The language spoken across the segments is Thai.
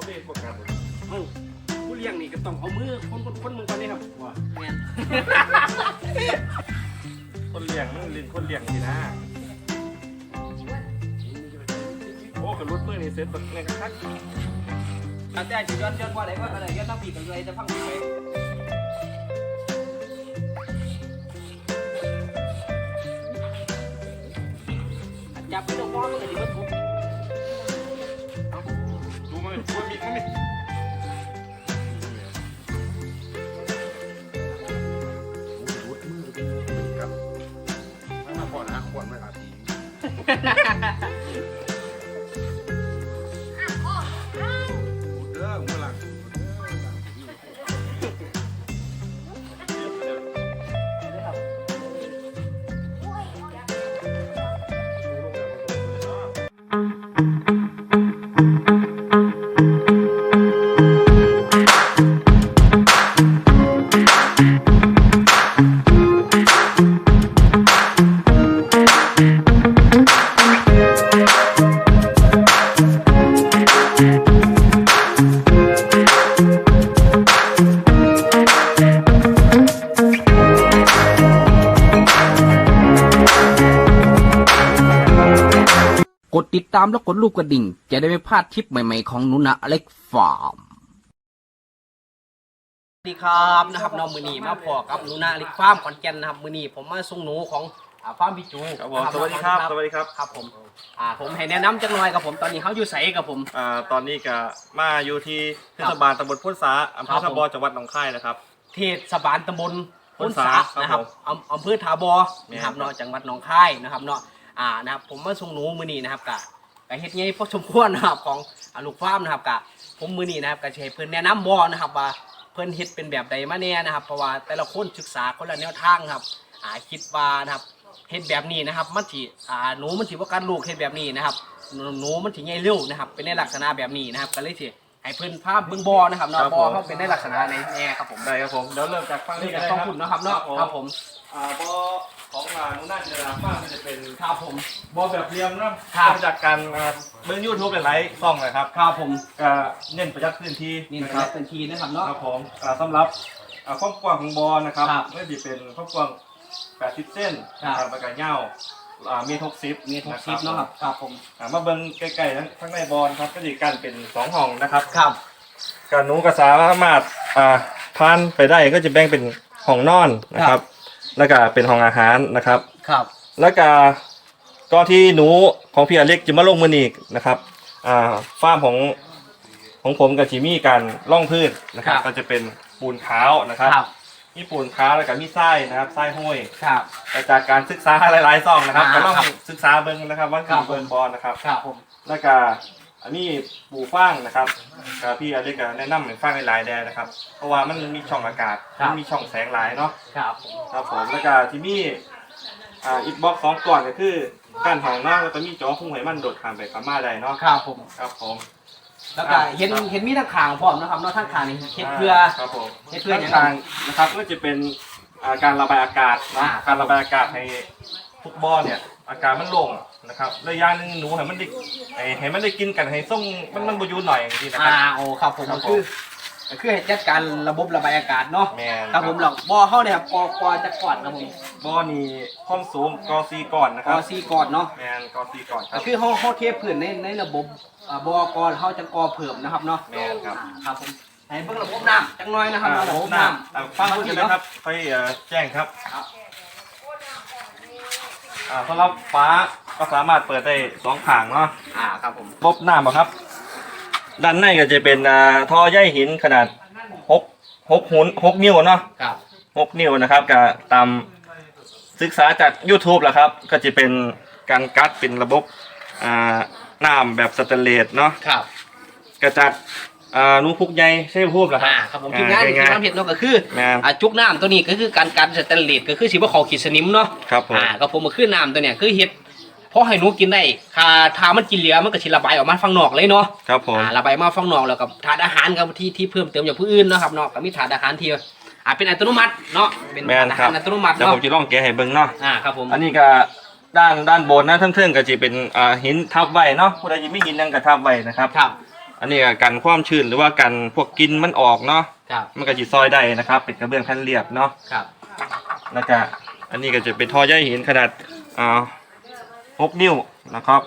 ผมได้ประกาศเอ้าผู้เลี้ยงนี่ก็ต้องเอามือคนคนคนมึงก่อนนี่ครับว่าแม่นคนเลี้ยงมันเลี้ยงคนเลี้ยงสินะโอ้กระลุดมือนี่เซ็ตแบบในกระทักเอาแต่สิย้อนย้อนว่าได้ว่าอะไรย้อนน้ำปีกันเลยจะฟังไปอันจับไปตรงมอมันก็สิเบิดทุก ติดตามและกดรูปกระดิ่ง จะได้ไม่พลาดทริปใหม่ๆของหนุนะอเล็กฟาร์มสวัสดีครับนะครับน้องมือนีมาพอกับหนูนาลิกฟาร์มขอนแก่นนะครับมือนีผมมาส่งหนูของอ่าฟาร์มพี่จูครับผมสวัสดีครับ สวัสดีครับ ครับผมอ่าผมให้แนะนำจักหน่อยครับผมตอนนี้เขาอยู่ใสกับผม อ่า ตอนนี้ก็มาอยู่ที่เทศบาลตำบลพุทธสาอำเภครัอบผมทบจังหวัดหนองคายนะครับ เทศบาลตำบลพุพุนนสาสาครับนะครับผมอำอำเภอทาบอนะครับแม่นครับเนาะจังหวัดหนองคายนะครับเนาะ อ่านะครับผมมาส่งหนูมือนีนะครับกะกะเฮ็ดไงพอสมควรนะครับของอ่าลูกฟาร์มนะครับกะผมมือนีนะครับกะจะให้เพิ่นแนะนำบ่นะครับว่าเพิ่นเฮ็ดเป็นแบบใดมาแน่นะครับเพราะว่าแต่ละคนศึกษาคนละแนวทางครับอ่าคิดว่านะครับเฮ็ดแบบนี้นะครับมันสิอ่าหนูมันสิว่าการลูกเฮ็ดแบบนี้นะครับหนูหนูมันสิใหญ่เร็วนะครับ เป็นในลักษณะแบบนี้นะครับก็เลยสิให้เพิ่นภาพเบิ่งบ่นะครับเนาะครับบ่ผมเขาเป็นในลักษณะไหนแน่ครับผมได้ครับผมเดี๋ยวเริ่มจากฟังนี่นี่ก็กันต้องคุณนะครับเนาะครับผมอ่าบอ ของอ่านุน่าจินตนาฟ้ามันจะเป็นครับผม บอแบบเรียมเนาะครับมาจากการอ่าเบิ่งยูทูบหลายๆช่องเลยครับครับผมก็เน้นประหยัดพื้นที่นี่นะนะคครัรับบเป็นทีนะครับเนาะ ครับผมอ่าสำหรับอ่าความกว้างของบอนะครับครับไม่ดีเป็นความกว้าง 80 เส้นครับนะครับแล้วก็ยาวอ่าเมตร60มีทุกซิปเนาะครับครับผมอ่ามาเบิ่งใกล้ๆทั้งทั้งในบอลครับก็ดีกันเป็นสองห้องนะครับ ครับการหนูกระสามารถอ่าพานไปได้ก็จะแบ่งเป็นห้องนอนนะครับ แล้วก็เป็นห้องอาหารนะครับ ครับ แล้วก็ก่อนที่หนูของพี่อเล็กจะมาลงมือนีกนะครับอ่าฟาร์มของของผมกับจิมี่การล่องพืชนะครับ ก็จะเป็นปูนขาวนะครับครับมีปูนขาวแล้วก็มีไส้นะครับไส้ห้วยครับ แต่จากการศึกษาหลายๆซองนะครับอ่าก็ต้องครับศึกษาเบิ้งนะครับว่าครัคือบ เบิ้งบอลนะครับ ครับผม แล้วก็ อันนี้ปูฟางนะครับก็พี่อเล็กก็แนะนำให้ฟางหลายๆแดดนะครับ เพราะว่ามันมีช่องอากาศมันมีช่องแสงหลายเนาะครับผมครับผมแล้วก็ที่มีอ่าอีกบล็อกสองก่อนก็คือการห้องนอกแล้วก็มีจอพุ่งให้มันโดดข้ามไปข้ามมาได้เนาะครับผม ครับผม แล้วก็เห็นเห็นมีทั้งขางพร้อมนะครับเนาะทั้งขางนี่เฮ็ดเพื่อ ครับผมเฮ็ดเพื่ออย่างไรทางนะครับก็จะเป็นอ่าการระบายอากาศนะอ่า การระบายอากาศให้ทุกบ่อเนี่ย อากาศมันโล่ง นะครับระยะหนึงหนูให้มันได้ให้ให้มันได้กินกันให้ส่งมันมันบอยูหน่อยอย่างนี้นะคอ่ารับ โอ้ครับผมครัก็บผม คือก็คือให้จัดการระบบระบายอากาศเนาะแม่นครับผมหรอกบ่อเฮาเนี่ยครับกอกอจะก่อนครับผมบ่อนี่ความสูงกอซีก่อนนะกครัอบซีก่อนเนาะแมนกอซีก่อนคก็รับคือเฮาเฮาเทพื้นในในระบบอ่าบ่อกอเฮาจะกอเพิ่มนะครับเนาะแม่นครับอ่าครับผมให้เบิ่งระบบน้ำจังน้อยนะครับอ่าระบบน้น้ำอ่าฟังพูดกันนะครับไปเอ่อแจ้งครับ ครับอ่าสำหรับฟ้า ก็สามารถเปิดได้สองข้างเนาะอ่าครับผมลบหน้าบ่ครับ ด้านในก็จะเป็นอ่าท่อใยหินขนาดหกหกหุนหกนิ้วเนาะครับหกนิ้วนะครับก็ตามศึกษาจาก YouTube แหละครับ ก็จะเป็นการกัดเป็นระบบอ่าน้ำแบบสแตนเลสเนาะครับกระจัดอ่านูพุกใยใช่พูดเหรอครัอ่าบครับผมทีมงานทีมง่ายงานเห็ดเนาะก็คือๆแม่นอ่าจุกน้ำตัวนี้ก็คือการกันสแตนเลสก็คือสิว่าเขาขีดสนิมเนาะครับผมอ่าก็ผมมาขึ้นน้ำตัวเนี้ยคือเห็ด พอให้หนูกินได้ถ้าถ้ามันกินเหลือมันก็สิระบายออกมาข้างนอกเลยเนาะครับผมอ่าระบายมาข้างนอกแล้วก็ถาดอาหารกับที่ที่เพิ่มเติมจากผู้อื่นเนาะครับเนาะก็มีถาดอาหารที่อ่าเป็นอัตโนมัติเนาะเป็นแม่ถานดอาครัหาบรอัตโนมัติเดี๋ยวเนาะผมจะลองแกะให้เบิ่งเนาะอ่าครับผมอันนี้ก็ด้านด้านบนนะทั้งเทิงก็จะเป็นอ่าหินทับไว้เนาะผู้ใดยังไม่หินนั่งก็ทับไว้นะครับ ครับอันนี้ก็กันความชื้นหรือว่ากันพวกกินมันออกเนาะครับมันก็จิซอยได้นะครับเป็นกระเบื้องแผ่นเรียบเนาะครับแล้วก็อันนี้ก็จะเป็นท่อใยหินขนาดอ่า 6 นิ้วนะครับ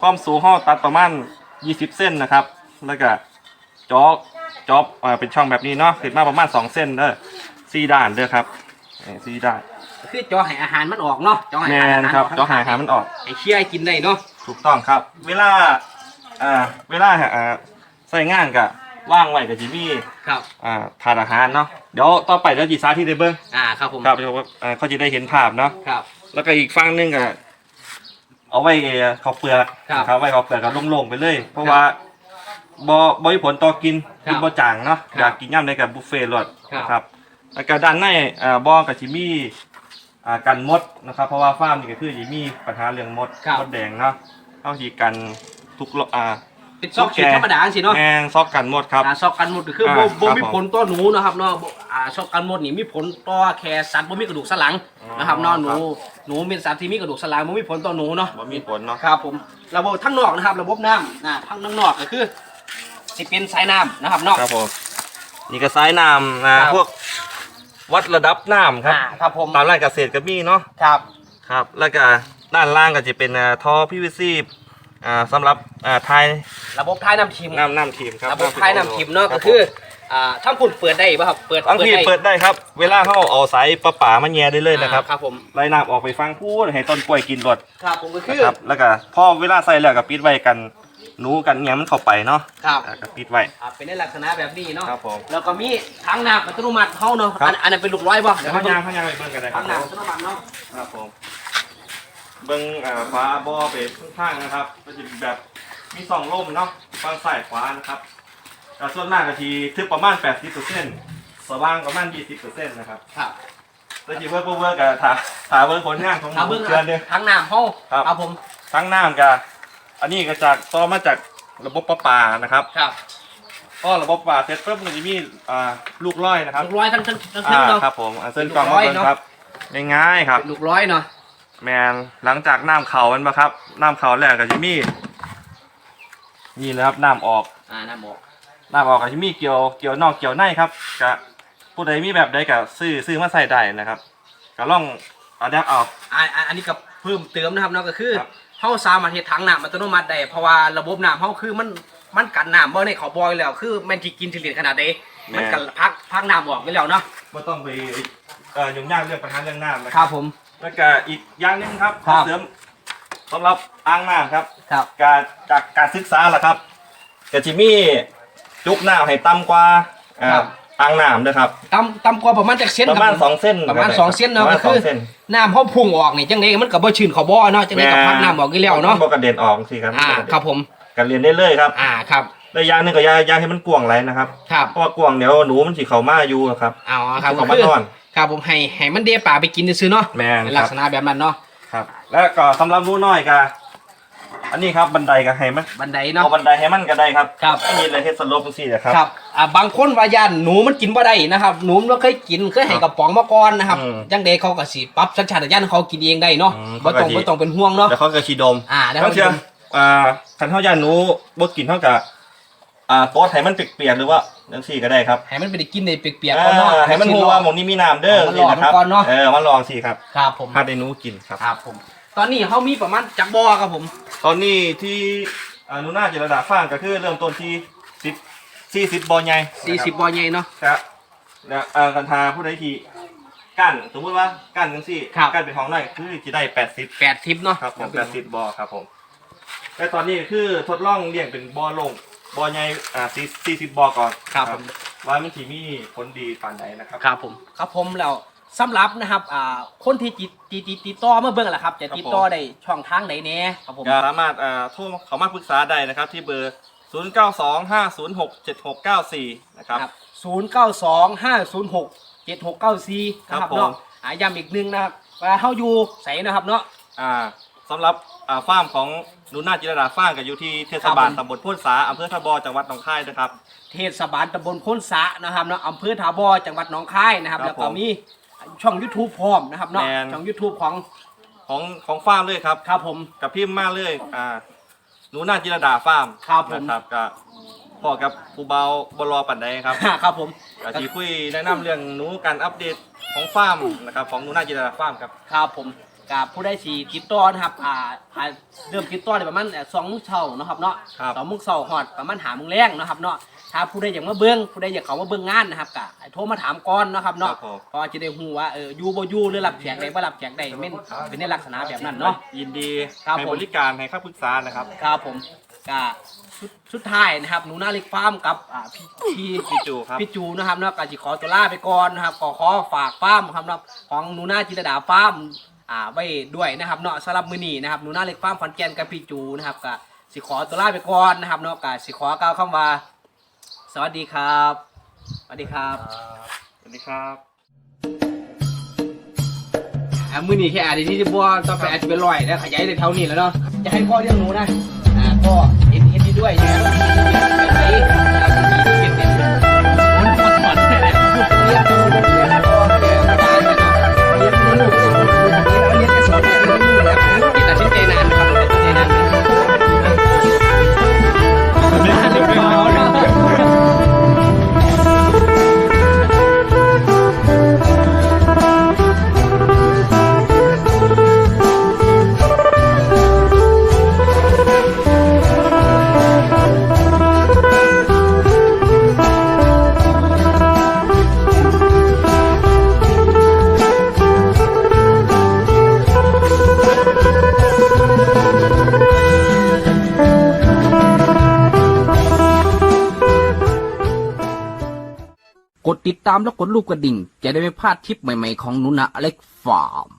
ความสูงห้อตัดประมาณ 20 เส้นนะครับ แล้วก็จอกจอบอ่าเป็นช่องแบบนี้เนาะขึ้นมาประมาณ 2 เส้นเด้อสี่ด้านเด้อครับเอ่อสี่ด้านคือจอให้อาหารมันออกเนาะจอให้แมอาหารนครับกจอหายหามันออกให้เคี่ยวให้กินได้เนาะถูกต้องครับ เวลาอ่าเวลาอ่าใส่งานกับว่างไว้กับจิมี่ครับ อ่าทานอาหารเนาะเดี๋ยวต่อไปเดี๋ยวจีซาที่ได้เบิ้งอ่าครับผมครับเดี๋ยวอ่าเขาจะได้เห็นภาพเนาะครับ แล้วก็อีกฝั่งหนึงก็ เอาไว้เขาวเปลือกครับนะครับไว้เขาวเปลือกก็โล่งๆไปเลย เพราะว่าบ่บ่มีผลต่อกินครับกินบ่จางเนาะครับอยากกินย่ำในกับบุฟเฟ่ต์รสครับนะครับแล้วก็ด้านในอ่าบ่อกับจิมี่อ่ากันมดนะครับ เพราะว่าฟาร์มนี่ก็คือจิมี่ปัญหาเรื่องมดครับ มดแดงเนาะต้องจีกันทุกรอ่า เป็นซอกชุดธรรมดาสิเนาะแมงซอกกันมดครับ อ่าซอกกันหมดก็คืออ่าบ่บ่ครับมีผม ผลต่อหนูนะครับเนาะบ่ อ่าซอกกันหมดนี่มีผลต่อแค่สัตว์บ่มีกระดูกสันหลังอ๋อนะครับเนาะหนูครับหนูเป็นสัตว์ที่มีกระดูกสันหลังบ่มีผลต่อหนูเนาะบ่มีผลเนาะครับผมระบบทั้งนอกนะครับ ระบบน้ำนะทั้งนอกก็คือสิเป็นสายน้ำนะครับเนาะครับผมนี่ก็สายน้ำนะครับพวกวัดระดับน้ำครับอ่าครับผมตามร้านเกษตรก็มีเนาะครับครับ แล้วก็ด้านล่างก็จะเป็นอ่าท่อ PVC อ่าสำหรับอ่าทายระบบท้ายน้ำชิมน้ำน้ำทีมครับระบบท้ายน้ำชิมเนาะรัก็บคือ อ่าทั้งพุ่นเปิดได้ป่ะครับ เปิดบางทีได้เปิดได้ครับ เวลาเขาเอาสายประป่ามาแย่ได้เลยนะครับอ่าครับผมไล่น้ำออกไปฟังพูดให้ต้นกล้วยกินรดครับผมก็คือนะครับแล้วก็พอเวลาใส่แล้วก็ปิดไว้กันหนูกันเงี้ยมันเข้าไปเนาะครับอ่าก็ปิดไว้อ่าเป็นในลักษณะแบบนี้เนาะครับผมแล้วก็มีถังน้ำอัตโนมัติเฮาเนาะครับอันอันนั้นเป็นลูกร้อยป่ะเดี๋เดี๋ยยววเขาเขายางเขายางไปเบิ่งกันได้คถัรับงน้ำอัตโนมัติเนาะครับผมเบิ้งอ่าฟ้าบอไปข้างๆนะครับก็จะเป็นแบบมีสองร่มเนาะฝั่งซ้ายขวานะครับ แต่ส่วนมากก็ทีทึบประมาณ 80%สว่างประมาณ 20%นะครับครับแล้วจีเวิร์กเวิร์กกับถาถาเวิร์กผลงานของหถ้ามูเบิ่งเกลือนเนี่ยถังน้ำเฮาครับ ครับผมทั้งน้ำกับอันนี้ก็จากต่อมาจากระบบประปานะครับครับก็ระบบประปาเสร็จปุ๊บมันจะมีอ่าลูกร้อยนะครับลูกร้อยทั้งทั้งทั้งอ่าเนาะ ครับผมอ่าเส้นกล่องลูกร้มาอยเบิ่งเนอะ ครับง่ายๆครับเป็นลูกร้อยเนาะแมนหลังจากน้ำเขามันปะครับน้ำเขาแรกกับจิมี่นี่เลยครับน้ำออกอ่าน้ำบอก น้ำออกกับจิมี่เกี่ยวเกี่ยวนอกเกี่ยวในครับกะผู้ใดมีแบบใดกับซื้อซื้อมาใส่ได้นะครับก็ล่องเอาแดบเอาอ่าอ่าอันนี้ก็เพิ่มเติมนะครับเนาะก็คือครับเฮาสามารถเฮ็ดถังน้ำอัตโนมัติได้เพราะว่าระบบน้ำเฮาคือมันมันกันน้ำบ่ในเขาบอยแล้วคือมันสิกินสิเหลือขนาดใดมันกันพักพักน้ำออกไปแล้วเนาะไม่ต้องไปเอ่อยุ่งยากเรื่องปัญหาเรื่องน้ำนะคครัรับบผมแล้วก็อีกอย่างหนึงครับครับเสริมสำหรับอ่างน้ำครับครับ การจากการศึกษาล่ะครับกับจิมี่ จุกน้ำให้ต่ำกว่าอ่าอ่างน้ำนะครับต่ำต่ำกว่าประมาณจักเส้นประมาณคบผสองเส้นประมาณคบสองเส้นเนาะประมาก็ณคือสงเส้นน้ำเฮาพุ่งออกนี่จังไดมันก็บ่ชื้นเขาบ่เนาะจังไดก็พักน้ำออกอยู่แล้วเนาะบกระเด็นออกสิครับอ่าครับผม กันเรียนได้เลยครับอ่าครับแล้วอยางหนึงก็อยาอยาให้มันกวางไรนะครับ ครับเพราะว่ากวางเดี๋ยวหนูมันสิเข้ามาอยู่ครับเอาครับเขาก็มาคือนอนครับผมให้ให้มันเดป่าไปกินซื่อๆเนาะแม่นในคลัรักบษณะแบบนั้นเนาะ ครับ แล้วก็สำหรับหนูน้อยก็ อันนี้ครับบันไดก็ให้มันบันไดเนาะ เอาบันไดให้มันก็ได้ครับครับ ไม่มีอะไรเฮ็ดสโลปจังซี่นะครับ ครับอ่าบางคนว่าย่านหนูมันกินบ่ได้นะครับ หนูมันบ่เคยกินเคยให้กระป๋องมาก่อนนะครับอืมจังไดเขาก็สิปรับสัญชาตญาณของเขากินเองได้เนาะอืมบ่ต้องเขาก็สิ บ่ต้องเป็นห่วงเนาะเดี๋ยวเขาจะชีดมอ่าเดี๋ยวบางเขาเทื่ออ่าคันเฮาย่านหนูบ่กินเท่ากับอ่าโต๊ะให้มันเปียกๆหรือว่าจังซี่ก็ได้ครับให้มันไปได้กินได้เปียกๆก่อนเนาะ อ่าให้มันรู้ว่าหมองนี้มีน้ำเด้อมันลองสินะครับก่อนเนาะ เออมันลองสิครับครับผม ถ้าได้หนูกินครับ ครับผม ตอนนี้เขามีประมาณจักบ่อครับผมตอนนี้ที่อ่าหนูน่าจะระดับฟ้างก็คือเริ่มต้นที่10 40บ่อใหญ่40บ่อใหญ่เนาะ ครับแล้วอ่ากันทาผู้ใดที่กั้นสมมุติว่ากั้นจังซี่ครับ กั้นเป็นของได้คือสิได้80 80เนาะครับผม80บ่อครับผมแต่ตอนนี้คือทดลองเลี้ยงเป็นบ่อลงบ่อใหญ่อ่า40 40บ่อก่อนครับผม ว่ามันสิมีผลดีปานใดนะครับ ครับผม ครับผมแล้ว สำหรับนะครับอ่าคนที่ติดติดติดติดต่อมาเบิ่งแหละครับ จะติดต่อได้ช่องทางไหนแหน่ครับผม ก็สามารถอ่าโทรเข้ามาปรึกษาได้นะครับ ที่เบอร์ 0925067694 นะครับครับ092 506 7694 นะคครัรับบผม เนาะอ่าย้ำอีกหนึงนะครับว่าเฮาอยู่ไสนะครับเนาะ อ่าสำหรับอ่าฟาร์มของหนูนาจิรดาฟาร์มก็อยู่ที่เทศบาลครับผม ตำบลโพ้นสาอำเภอทบอจังหวัดหนองคายนะครับ เทศบาลตำบลพ้นสะนะครับเนาะอำเภอถาบอจังหวัดหนองคายนะครับ ครับแล้วก็ผม มี ช่อง YouTube พร้อมนะครับเนาะแม่นช่อง YouTube ของของของฟาร์มเลยครับ ครับผม กับพิมพ์มาเลยอ่าหนูนาจิรดาฟาร์มครับผม นะครับก็พอกับผู้เบาบรอปันใดครับ ครับผมก็สิคุยแนะนำเรื่องหนูการอัปเดตของฟาร์มนะครับของหนูนาจินดาฟาร์มครับ ครับผม กับผู้ได้สีติดต่อนะครับอ่าอ่าเริ่มติดต่อได้ประมาณสองโมงเช้าเนาะครับเนาะครับ สองโมงเช้าฮอดประมาณหาโมงแรงเนาะครับเนาะถ้าผู้ใดอยากมาเบิ้งผู้ใดอยากเขามาเบิ้งงานนะครับก็ให้โทรมาถามก่อนเนาะครับเนาะครับผมเพอจะได้ฮู้ว่าเอออยู่บ่อยู่หรือรับแขกได้บ่รับแขกได้แม่นเป็นในลักษณะแบบนั้นเนาะ ยินดีครับให้ผม บริการให้คำปรึกษานะครับ ครับผมก็สุดสุดท้ายนะครับหนูนาเล็กฟาร์มกับอ่าพี่พี่พี่จูครับ พี่จูนะครับเนาะก็สิขอตัวลาไปก่อนนะครับขอขอฝากฟาร์มครับเนาะของหนูนาจิตรดาฟาร์ม อ่าไว้ด้วยนะครับเนาะสำหรับมื้อนี้นะครับหนูนาเล็กฟาร์มขอนแก่นกับพี่จูนะครับก็สิขอตัวลาไปก่อนนะครับเนาะก็สิขอกล่าวคำว่า สวัสดีครับสวัสดีครับสวัสดีครับอ่ามื้อนี้แค่อาจจะที่บ่ต่อไปอาจจะเป็นร้อยแล้วขยายได้เท่านี้แล้วเนาะจะให้พ่อเลี้ยงหนูนะอ่าพ่อเห็นเห็นดีด้วยใช่ไหมไปไหนเห็นเห็นมันมันมันเลี้ยงดูเลี้ยงดูเลี้ย ตามและกดรูปกระดิ่ง จะได้ไม่พลาดทริปใหม่ๆของนุนะอเล็กฟาร์ม